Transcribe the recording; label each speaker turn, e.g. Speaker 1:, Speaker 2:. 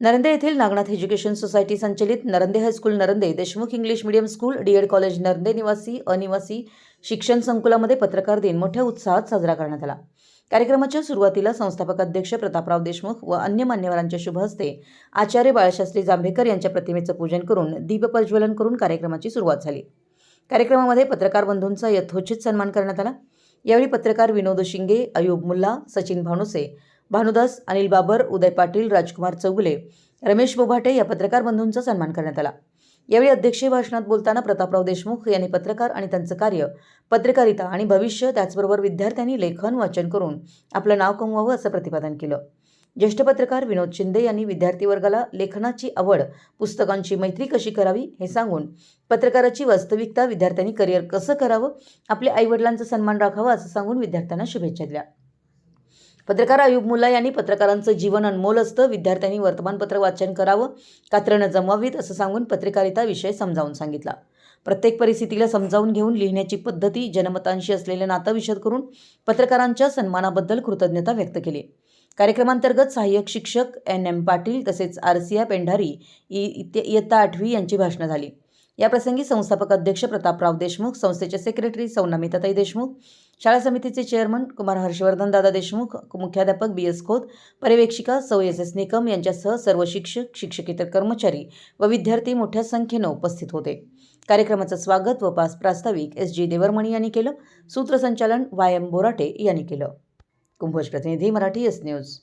Speaker 1: नरंदे येथील Nagnath education society संचलित Narande high school Narande Deshmukh English medium school DEd college Narande निवासी अनिवासी शिक्षण संकुलामध्ये पत्रकार दिन मोठ्या उत्साहात साजरा करण्यात आला. कार्यक्रमाच्या सुरुवातीला संस्थापक अध्यक्ष प्रतापराव देशमुख व अन्य मान्यवरांच्या शुभ हस्ते आचार्य बाळशास्त्री जांभेकर यांच्या प्रतिमेचं पूजन करून दीपप्रज्वलन करून कार्यक्रमाची सुरुवात झाली. कार्यक्रमामध्ये पत्रकार बंधूंचा यथोचित सन्मान करण्यात आला. यावेळी पत्रकार विनोद शिंगे अयूब मुल्ला सचिन भानुसे भानुदास अनिल बाबर उदय पाटील राजकुमार चौगुले रमेश बोभाटे या पत्रकार बंधूंचा सन्मान करण्यात आला. यावेळी अध्यक्षीय भाषणात बोलताना प्रतापराव देशमुख यांनी पत्रकार आणि त्यांचं कार्य पत्रकारिता आणि भविष्य त्याचबरोबर विद्यार्थ्यांनी लेखन वाचन करून आपलं नाव कमवावं असं प्रतिपादन केलं. ज्येष्ठ पत्रकार विनोद शिंदे यांनी विद्यार्थी वर्गाला लेखनाची आवड पुस्तकांची मैत्री कशी करावी हे सांगून पत्रकाराची वास्तविकता विद्यार्थ्यांनी करिअर कसं करावं आपल्या आईवडिलांचा सन्मान राखावा असं सांगून विद्यार्थ्यांना शुभेच्छा दिल्या. पत्रकार अयुब मुल्ला यांनी पत्रकारांचं जीवन अनमोल असतं. विद्यार्थ्यांनी वर्तमानपत्र वाचन करावं कात्रणं जमवावीत असं सांगून पत्रकारिता विषय समजावून सांगितला. प्रत्येक परिस्थितीला समजावून घेऊन लिहिण्याची पद्धती जनमतांशी असलेलं नातं विशद करून पत्रकारांच्या सन्मानाबद्दल कृतज्ञता व्यक्त केली. कार्यक्रमांतर्गत सहाय्यक शिक्षक एन एम पाटील तसेच आरसिया पेंढारी इ इत्य- इयत्ता आठवी यांची भाषणं झाली. याप्रसंगी संस्थापक अध्यक्ष प्रतापराव देशमुख संस्थेचे सेक्रेटरी सौनामिताताई देशमुख शाळा समितीचे चेअरमन कुमार हर्षवर्धन दादा देशमुख मुख्याध्यापक बी एस खोत पर्यवेक्षिका सौ एस एस निकम यांच्यासह सर्व शिक्षक शिक्षकेतर कर्मचारी व विद्यार्थी मोठ्या संख्येनं उपस्थित होते. कार्यक्रमाचं स्वागत व पास प्रास्ताविक एस जी देवरमणी यांनी केलं. सूत्रसंचालन वाय एम बोराटे यांनी केलं. कुंभोज प्रतिनिधी मराठी एस न्यूज.